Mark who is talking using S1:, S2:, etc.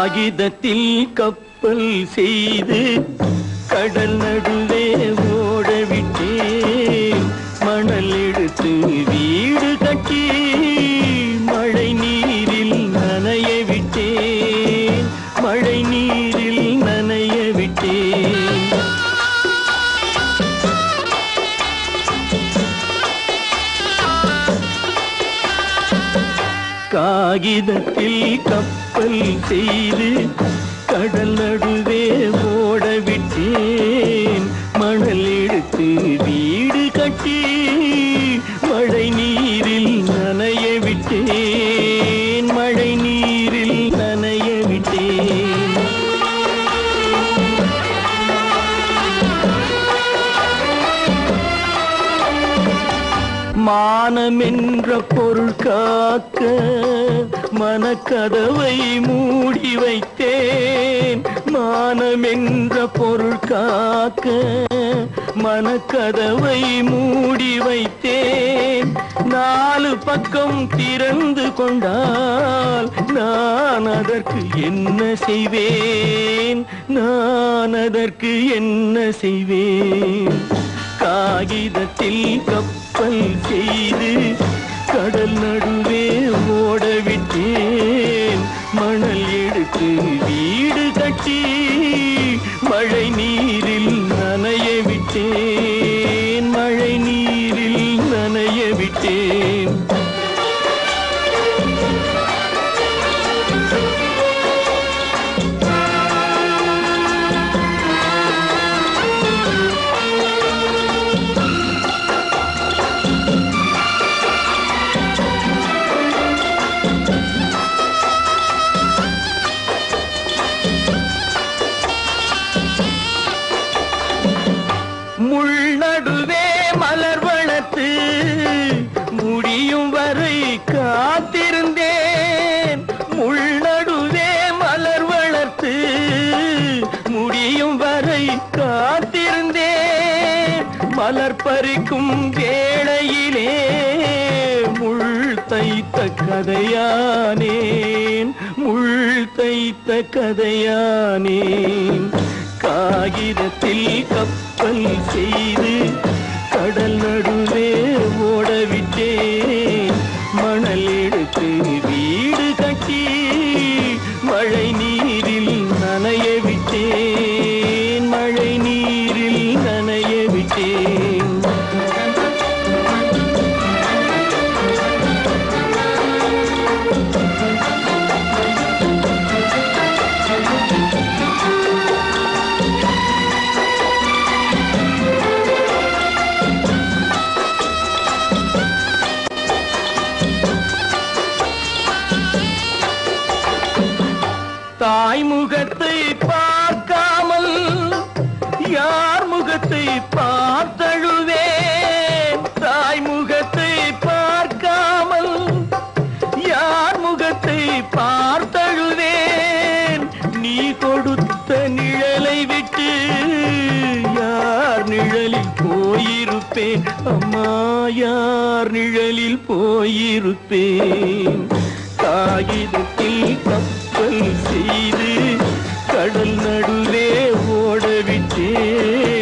S1: காகிதத்தில் கப்பல் செய்து கடல் நடுவே ஓடவிட்டேன். மணல் எடுத்து வீடு கட்டி காகிதத்தில் கப்பல் செய்து கடல் நடுவே ஓட விட்டேன். மணல் எடுத்து வீடு கட்டி மழை நீரில் நனைய விட்டேன். மானமென்ற பொருள் காக்க மனக்கதவை மூடி வைத்தேன். மானமென்ற பொருள் காக்க மனக்கதவை மூடி வைத்தேன். நாலு பக்கம் திறந்து கொண்டால் நான் அதற்கு என்ன செய்வேன்? நான் அதற்கு என்ன செய்வேன்? காகிதத்தில் கப்பல் செய்து கடல் நடுவே நடுவே மலர் வளர்த்து முடியும் வரை காத்திருந்தேன். முள் நடுவே மலர் வளர்த்து முடியும் வரை காத்திருந்தேன். மலர் பறிக்கும் வேளையிலே முள் தைத்த கதையானேன். முள் தைத்த கதையானேன். காகிதத்தில் கப்பல் செய்து கடல் முகத்தை பார்க்காமல் யார் முகத்தை பார்த்தழுவேன் தாய் முகத்தை பார்க்காமல் யார் முகத்தை பார்த்தழுவேன் நீ கொடுத்த நிழலை விட்டு யார் நிழலில் போயிருப்பேன்? அம்மா யார் நிழலில் போயிருப்பேன்? காகிதத்தில் ஓட